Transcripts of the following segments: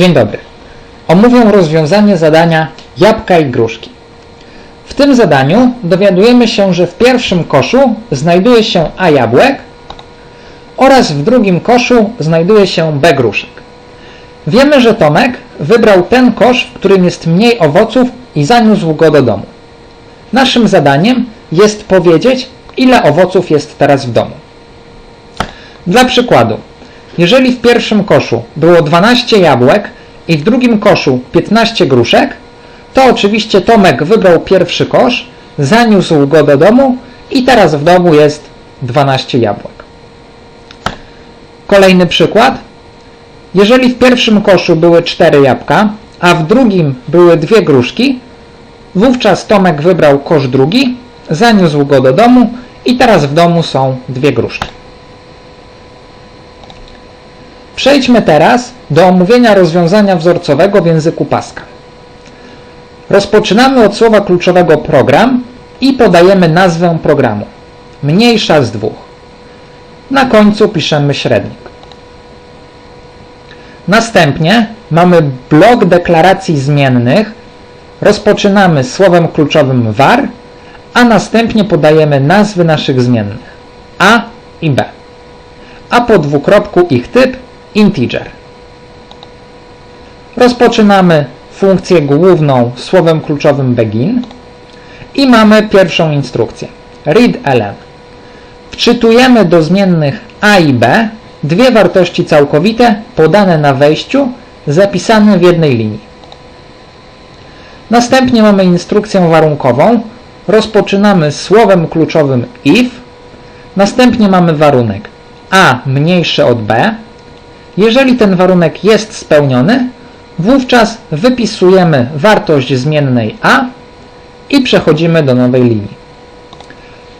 Dzień dobry. Omówię rozwiązanie zadania jabłka i gruszki. W tym zadaniu dowiadujemy się, że w pierwszym koszu znajduje się A jabłek oraz w drugim koszu znajduje się B gruszek. Wiemy, że Tomek wybrał ten kosz, w którym jest mniej owoców i zaniósł go do domu. Naszym zadaniem jest powiedzieć, ile owoców jest teraz w domu. Dla przykładu, jeżeli w pierwszym koszu było 12 jabłek i w drugim koszu 15 gruszek, to oczywiście Tomek wybrał pierwszy kosz, zaniósł go do domu i teraz w domu jest 12 jabłek. Kolejny przykład. Jeżeli w pierwszym koszu były 4 jabłka, a w drugim były dwie gruszki, wówczas Tomek wybrał kosz drugi, zaniósł go do domu i teraz w domu są dwie gruszki. Przejdźmy teraz do omówienia rozwiązania wzorcowego w języku Pascal. Rozpoczynamy od słowa kluczowego program i podajemy nazwę programu. Mniejsza z dwóch. Na końcu piszemy średnik. Następnie mamy blok deklaracji zmiennych. Rozpoczynamy słowem kluczowym var, a następnie podajemy nazwy naszych zmiennych a i b. A po dwukropku ich typ integer. Rozpoczynamy funkcję główną słowem kluczowym begin i mamy pierwszą instrukcję readln. Wczytujemy do zmiennych a i b dwie wartości całkowite podane na wejściu, zapisane w jednej linii. Następnie mamy instrukcję warunkową. Rozpoczynamy słowem kluczowym if, następnie mamy warunek a mniejszy od b. Jeżeli ten warunek jest spełniony, wówczas wypisujemy wartość zmiennej a i przechodzimy do nowej linii.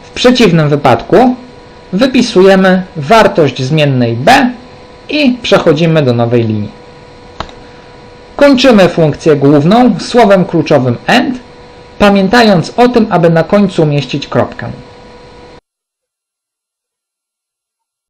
W przeciwnym wypadku wypisujemy wartość zmiennej b i przechodzimy do nowej linii. Kończymy funkcję główną słowem kluczowym AND, pamiętając o tym, aby na końcu umieścić kropkę.